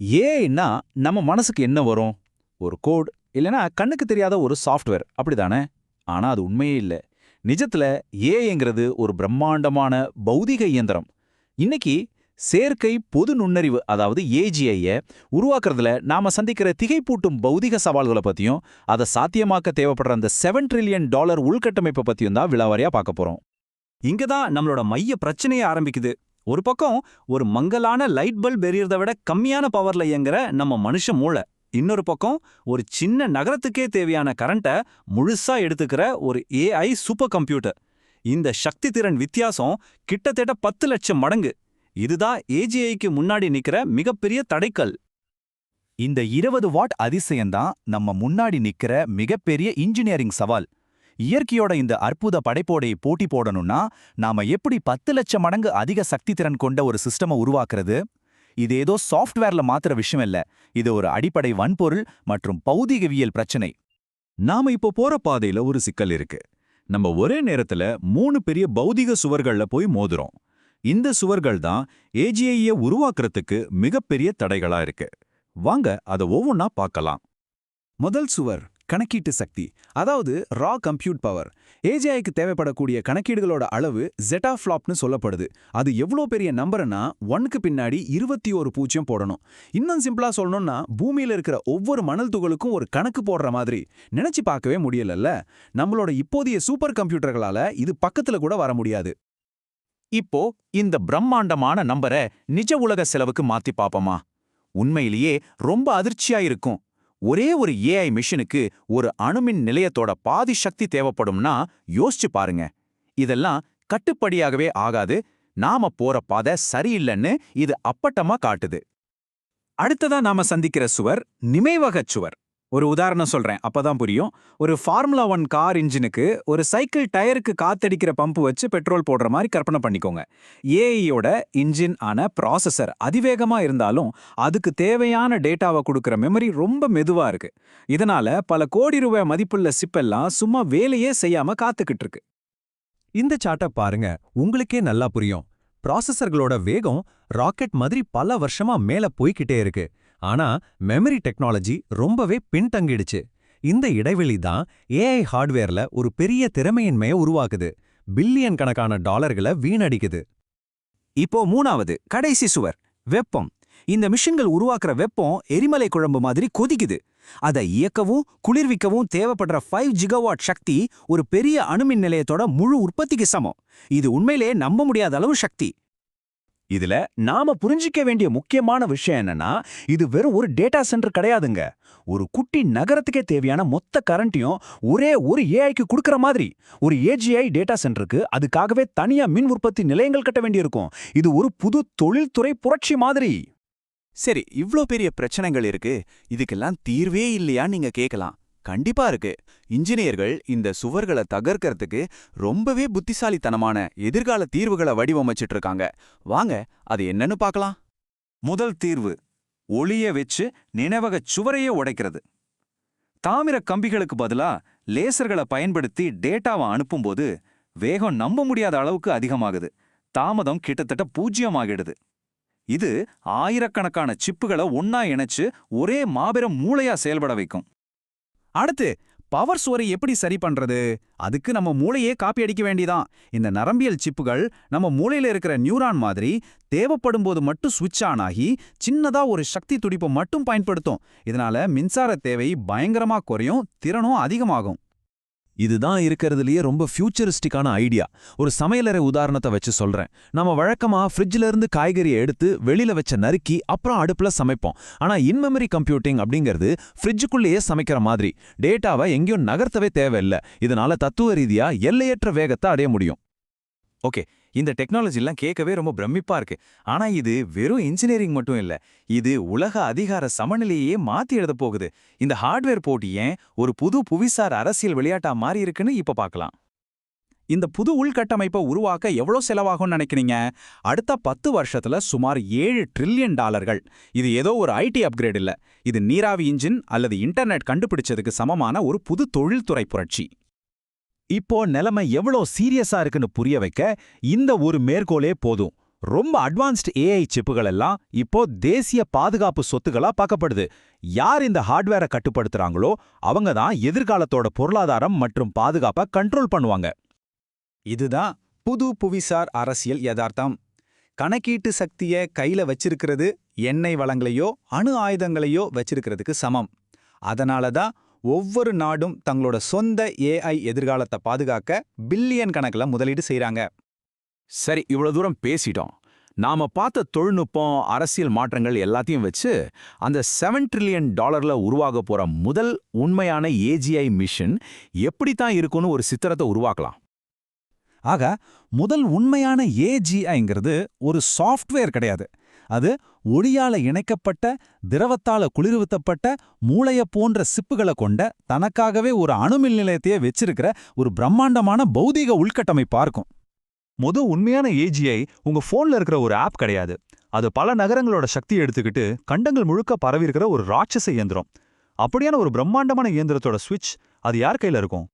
ஏன்னா நம்ம மனசுக்கு என்ன வரும்? ஒரு கோட் இல்லைனா கண்ணுக்கு தெரியாத ஒரு சாஃப்ட்வேர். அப்படிதானே? ஆனா அது உண்மையே இல்ல. நிஜத்துல ஏஐங்கிறது ஒரு பிரம்மாண்டமான பௌதிக இயந்திரம். இன்னைக்கு செயற்கை பொது நுண்ணறிவு அதாவது ஏஜிஐய உருவாக்குறதுல நாம சந்திக்கிற திகைப்பூட்டும் பௌதிக சவால்களை பத்தியும் அதை சாத்தியமாக்க தேவைப்படுற அந்த செவன் ட்ரில்லியன் டாலர் உள்கட்டமைப்பை பத்தியும் தான் விழாவாரியா பார்க்க போறோம். இங்க தான் நம்மளோட மைய பிரச்சனையே ஆரம்பிக்குது. ஒரு பக்கம் ஒரு மங்கலான லைட் பல்ப் எரியறதை விட கம்மியான பவர்ல இயங்குற நம்ம மனுஷ மூளை. இன்னொரு பக்கம் ஒரு சின்ன நகரத்துக்கே தேவையான கரண்ட்டை முழுசா எடுத்துக்கிற ஒரு ஏஐ சூப்பர் கம்ப்யூட்டர் இந்த சக்தி திறன் வித்தியாசம் கிட்டத்தட்ட பத்து லட்சம் மடங்கு. இதுதான் ஏஜிஐக்கு முன்னாடி நிக்கிற மிகப்பெரிய தடைக்கல். இந்த இருபது வாட் அதிசயம்தான் நம்ம முன்னாடி நிக்கிற மிகப்பெரிய இன்ஜினியரிங் சவால். இயற்கையோட இந்த அற்புத படைப்போடை போட்டி போடணும்னா நாம எப்படி பத்து லட்சம் மடங்கு அதிக சக்தி திறன் கொண்ட ஒரு சிஸ்டமை உருவாக்குறது? இது ஏதோ சாஃப்ட்வேர்ல மாத்திர விஷயம் இல்ல. இது ஒரு அடிப்படை வன்பொருள் மற்றும் பௌதிகவியல் பிரச்சனை. நாம இப்போ போற பாதையில ஒரு சிக்கல் இருக்கு. நம்ம ஒரே நேரத்துல மூணு பெரிய பௌதிக சுவர்கள்ல போய் மோதுறோம். இந்த சுவர்கள் தான் ஏஜிஐய உருவாக்குறதுக்கு மிகப்பெரிய தடைகளா இருக்கு. வாங்க அதை ஒவ்வொன்னா பார்க்கலாம். முதல் சுவர். கணக்கீட்டு சக்தி அதாவது ரா கம்ப்யூட் பவர் ஏஜிஐக்கு தேவைப்படக்கூடிய கணக்கீடுகளோட அளவு ஜெட்டா ஃப்ளாப்னு சொல்லப்படுது. அது எவ்வளோ பெரிய நம்பர்னா ஒன்னுக்கு பின்னாடி இருபத்தி ஒரு பூஜ்ஜியம் போடணும். இன்னும் சிம்பிளா சொல்லணும்னா பூமியில இருக்கிற ஒவ்வொரு மணல் துகளுக்கும் ஒரு கணக்கு போடுற மாதிரி. நினைச்சு பார்க்கவே முடியலல்ல? நம்மளோட இப்போதைய சூப்பர் கம்ப்யூட்டர்களால இது பக்கத்துல கூட வர முடியாது. இப்போ இந்த பிரம்மாண்டமான நம்பரை நிஜ உலக செலவுக்கு மாத்தி பாப்போமா உண்மையிலேயே ரொம்ப அதிர்ச்சியா இருக்கும். ஒரே ஒரு ஏஐ மிஷினுக்கு ஒரு அணுமின் நிலையத்தோட பாதி சக்தி தேவைப்படும்னா யோசிச்சு பாருங்க. இதெல்லாம் கட்டுப்படியாகவே ஆகாது. நாம போற பாதை சரியில்லைன்னு இது அப்பட்டமா காட்டுது. அடுத்ததா நாம சந்திக்கிற சுவர் நினைவகச் சுவர். ஒரு உதாரணம் சொல்றேன் அப்பதான் புரியும். ஒரு ஃபார்முலா ஒன் கார் இன்ஜினுக்கு ஒரு சைக்கிள் டயருக்கு காத்தடிக்கிற பம்பு வச்சு பெட்ரோல் போடுற மாதிரி கற்பனை பண்ணிக்கோங்க. ஏஐயோட இன்ஜின் ஆன ப்ராசஸர் அதிவேகமா இருந்தாலும் அதுக்கு தேவையான டேட்டாவை கொடுக்குற மெமரி ரொம்ப மெதுவா இருக்கு. இதனால பல கோடி ரூபாய் மதிப்புள்ள சிப்பெல்லாம் சும்மா வேலையே செய்யாம காத்துக்கிட்டு இருக்கு. இந்த சார்ட்டை பாருங்க உங்களுக்கே நல்லா புரியும். ப்ராசஸர்களோட வேகம் ராக்கெட் மாதிரி பல வருஷமா மேல போய்க்கிட்டே இருக்கு. ஆனா மெமரி டெக்னாலஜி ரொம்பவே பின்தங்கிடுச்சு. இந்த இடைவெளி தான் ஏஐ ஹார்ட்வேர்ல ஒரு பெரிய திறமையின்மையை உருவாக்குது. பில்லியன் கணக்கான டாலர்களை வீணடிக்குது. இப்போ மூணாவது கடைசி சுவர் வெப்பம். இந்த மிஷின்கள் உருவாக்குற வெப்பம் எரிமலை குழம்பு மாதிரி கொதிக்குது. அதை இயக்கவும் குளிர்விக்கவும் தேவைப்படுற ஃபைவ் ஜிகவாட் சக்தி ஒரு பெரிய அணுமின் நிலையத்தோட முழு உற்பத்திக்கு சமம். இது உண்மையிலேயே நம்ப முடியாத அளவு சக்தி. இதுல நாம புரிஞ்சிக்க வேண்டிய முக்கியமான விஷயம் என்னன்னா இது வெறும் ஒரு டேட்டா சென்டர் கிடையாதுங்க. ஒரு குட்டி நகரத்துக்கே தேவையான மொத்த கரண்ட்டையும் ஒரே ஒரு ஏஐக்கு கொடுக்கற மாதிரி. ஒரு ஏஜிஐ டேட்டா சென்டருக்கு அதுக்காகவே தனியா மின் உற்பத்தி நிலையங்கள் கட்ட வேண்டியிருக்கும். இது ஒரு புது தொழில்துறை புரட்சி மாதிரி. சரி இவ்ளோ பெரிய பிரச்சனைகள் இருக்கு. இதுக்கெல்லாம் தீர்வே இல்லையான்னு நீங்க கேட்கலாம் கண்டிப்பா இருக்கு. இன்ஜினியர்கள் இந்த சுவர்களை தகர்க்கறதுக்கு ரொம்பவே புத்திசாலித்தனமான எதிர்கால தீர்வுகளை வடிவமைச்சிட்டு இருக்காங்க வாங்க அது என்னன்னு பார்க்கலாம் முதல் தீர்வு ஒளிய வச்சு நினைவக சுவரையே உடைக்கிறது. தாமிர கம்பிகளுக்கு பதிலா லேசர்களை பயன்படுத்தி டேட்டாவை அனுப்பும்போது வேகம் நம்ப முடியாத அளவுக்கு அதிகமாகுது. தாமதம் கிட்டத்தட்ட பூஜ்ஜியமாகிடுது. இது ஆயிரக்கணக்கான சிப்புகளை ஒன்னா இணைச்சு ஒரே மாபெரும் மூளையா செயல்பட வைக்கும். அடுத்து பவர் சுவரை எப்படி சரி பண்றது? அதுக்கு நம்ம மூளையே காப்பி அடிக்க வேண்டிதான். இந்த நரம்பியல் சிப்புகள் நம்ம மூளையில இருக்கிற நியூரான் மாதிரி தேவைப்படும் போது மட்டும் சுவிட்ச் ஆன் ஆகி சின்னதா ஒரு சக்தி துடிப்பை மட்டும் பயன்படுத்தும். இதனால மின்சார தேவை பயங்கரமா குறையும் திறனும் அதிகமாகும். இதுதான் இருக்கிறதுலயே ரொம்ப ஃபியூச்சரிஸ்டிக்கான ஐடியா ஒரு சமையலறை உதாரணத்தை வச்சு சொல்றேன். நம்ம வழக்கமா ஃப்ரிட்ஜ்ல இருந்து காய்கறியை எடுத்து வெளியில வச்ச நறுக்கி அப்புறம் அடுப்புல சமைப்போம். ஆனா இன்மெமரி கம்ப்யூட்டிங் அப்படிங்கிறது ஃப்ரிட்ஜுக்குள்ளேயே சமைக்கிற மாதிரி. டேட்டாவை எங்கேயும் நகர்த்தவே தேவையில்ல. இதனால தத்துவ ரீதியா எல்லையற்ற வேகத்தை அடைய முடியும். ஓகே இந்த டெக்னாலஜிலாம் கேட்கவே ரொம்ப பிரமிப்பா இருக்கு. ஆனா இது வெறும் இன்ஜினியரிங் மட்டும் இல்ல. இது உலக அதிகார சமநிலையே மாத்தி எழுத போகுது. இந்த ஹார்ட்வேர் போட்டி ஏன் ஒரு புது புவிசார் அரசியல் விளையாட்டா மாறி இருக்குன்னு இப்ப பார்க்கலாம் இந்த புது உள்கட்டமைப்பை உருவாக்க எவ்வளோ செலவாகும்னு நினைக்கிறீங்க? அடுத்த பத்து வருஷத்துல சுமார் ஏழு ட்ரில்லியன் டாலர்கள். இது ஏதோ ஒரு ஐடி அப்கிரேட் இல்ல. இது நீராவி இன்ஜின் அல்லது இன்டர்நெட் கண்டுபிடிச்சதுக்கு சமமான ஒரு புது தொழில்துறை புரட்சி. இப்போ நிலைமை எவ்வளோ சீரியஸா இருக்குன்னு புரிய வைக்க இந்த ஒரு மேற்கோளே போதும். ரொம்ப அட்வான்ஸ்டு ஏஐ சிப்புகள் எல்லாம் இப்போ தேசிய பாதுகாப்பு சொத்துகளா பார்க்கப்படுது. யார் இந்த ஹார்ட்வேரை கட்டுப்படுத்துறாங்களோ அவங்க தான் எதிர்காலத்தோட பொருளாதாரம் மற்றும் பாதுகாப்பை கண்ட்ரோல் பண்ணுவாங்க. இதுதான் புது புவிசார் அரசியல் யதார்த்தம். கணக்கீட்டு சக்திய கையில வச்சிருக்கிறது எண்ணெய் வளங்களையோ அணு ஆயுதங்களையோ வச்சிருக்கிறதுக்கு சமம். அதனால தான் ஒவ்வொரு நாடும் தங்களோட சொந்த ஏஐ எதிர்காலத்தை பாதுகாக்க பில்லியன் கணக்குல முதலீடு செய்கிறாங்க சரி இவ்வளோ தூரம் பேசிட்டோம். நாம பார்த்த தொழில்நுட்பம் அரசியல் மாற்றங்கள் எல்லாத்தையும் வச்சு அந்த செவன் ட்ரில்லியன் டாலர்ல உருவாக போற முதல் உண்மையான ஏஜிஐ மிஷன் எப்படித்தான் இருக்கும்னு ஒரு சித்திரத்தை உருவாக்கலாம். ஆக முதல் உண்மையான ஏஜிஐங்கிறது ஒரு சாஃப்ட்வேர் கிடையாது. அது ஒளியால இணைக்கப்பட்ட திரவத்தால குளிர்வுத்தப்பட்ட மூளைய போன்ற சிப்புகளை கொண்ட தனக்காகவே ஒரு அணுமில் நிலையத்தையே வச்சிருக்கிற ஒரு பிரம்மாண்டமான பௌதீக உள்கட்டமைப்பா இருக்கும். மொத உண்மையான ஏஜிஐ உங்க போன்ல இருக்கிற ஒரு ஆப் கிடையாது. அது பல நகரங்களோட சக்தியை எடுத்துக்கிட்டு கண்டங்கள் முழுக்க பரவி இருக்கிற ஒரு ராட்சச இயந்திரம். அப்படியான ஒரு பிரம்மாண்டமான இயந்திரத்தோட சுவிட்ச் அது யார் கையில இருக்கும்?